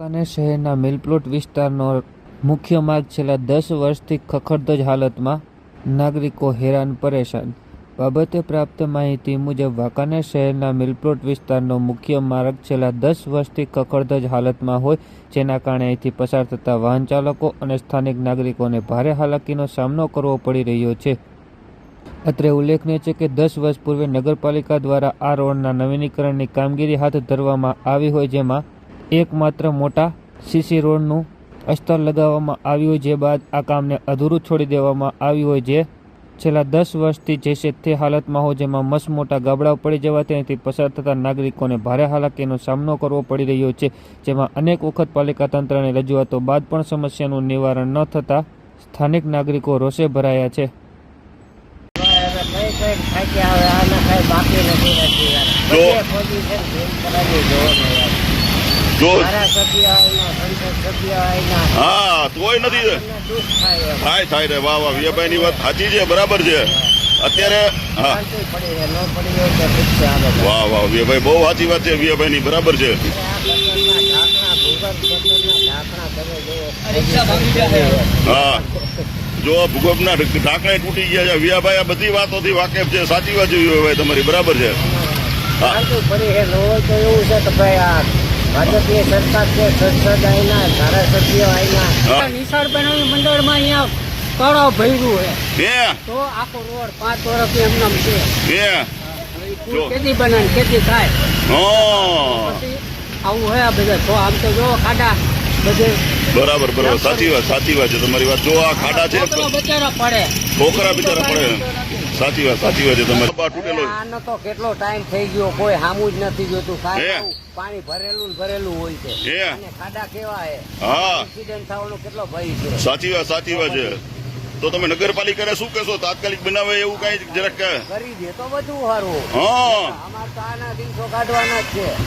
વાંકાનેર શહેરના મિલપ્લોટ વિસ્તારનો મુખ્ય માર્ગ છેલ્લા દસ વર્ષથી ખખડધજ હાલતમાં નાગરિકો હેરાન પરેશાન. બાબતે પ્રાપ્ત માહિતી મુજબ, વાંકાનેર શહેરના મિલપ્લોટ વિસ્તારનો મુખ્ય માર્ગ છેલ્લા દસ વર્ષથી ખખડધજ હાલતમાં હોય, જેના કારણે અહીંથી પસાર થતા વાહન ચાલકો અને સ્થાનિક નાગરિકોને ભારે હાલાકીનો સામનો કરવો પડી રહ્યો છે. અત્રે ઉલ્લેખનીય છે કે દસ વર્ષ પૂર્વે નગરપાલિકા દ્વારા આ રોડના નવીનીકરણની કામગીરી હાથ ધરવામાં આવી હોય, જેમાં એકમાત્ર મોટા સીસી રોડનું અસ્તર લગાવવામાં આવ્યું જે બાદ આ કામને અધૂરું છોડી દેવામાં આવ્યું હોય જે છેલ્લા દસ વર્ષથી જે તે હાલતમાં હોય જેમાં મસ મોટા ગાબડાઓ પડી જવાથી અહીંથી પસાર થતા નાગરિકોને ભારે હાલાકીનો સામનો કરવો પડી રહ્યો છે જેમાં અનેક વખત પાલિકા તંત્રની રજૂઆતો બાદ પણ સમસ્યાનું નિવારણ ન થતાં સ્થાનિક નાગરિકો રોષે ભરાયા છે બાકી નથી. જો. હા તોય નથી થાય. થાય રે વાહ વાહ વિજયભાઈ ની વાત સાચી છે બરાબર છે અત્યારે હા. વાહ વાહ વિજયભાઈ બહુ સાચી વાત છે વિજયભાઈ ની બરાબર છે હા જો ભૂગર્ભના ઢાંકણે તૂટી ગયા છે વિયાભાઈ આ બધી વાતોથી વાકેફ છે સાચી વાત છે ભાઈ તમારી બરાબર છે હા. ભાજપની સરકાર છે સંસદ આયના ધારાસભ્યો આયના હા. નિશાળબેન મંડળમાં અહીંયા તળાવ ભર્યું હે તો આખો રોડ પાંચ વર્ષથી એમનામ છે. હે. ખેતી બને ખેતી થાય. હા. આવું આ બધા. તો આમ તો જો ખાડા બધે. બરાબર બરાબર. સાચી વાત સાચી વાત છે તમારી વાત. જો આ ખાડા છે છોકરા બચારા પડે. છોકરા બિચારા પડે. સાચી વાત સાચી વાત છે તમારી. તૂટેલો આનો તો કેટલો ટાઈમ થઈ ગયો કોઈ હામું જ નથી જોતું? કાંઈ પાણી ભરેલું ભરેલું હોય છે? અને ખાડા કેવા હે હા. એક્સિડન્ટ થવાનો કેટલો ભય છે. સાચી વાત સાચી વાત છે. તો તમે નગરપાલિકાને શું કહેશો? તાત્કાલિક બનાવે એવું કઈ જરાક કરી દે તો બધું સારું. હા. અમારે તો આના દિવસો કાઢવાના જ છે.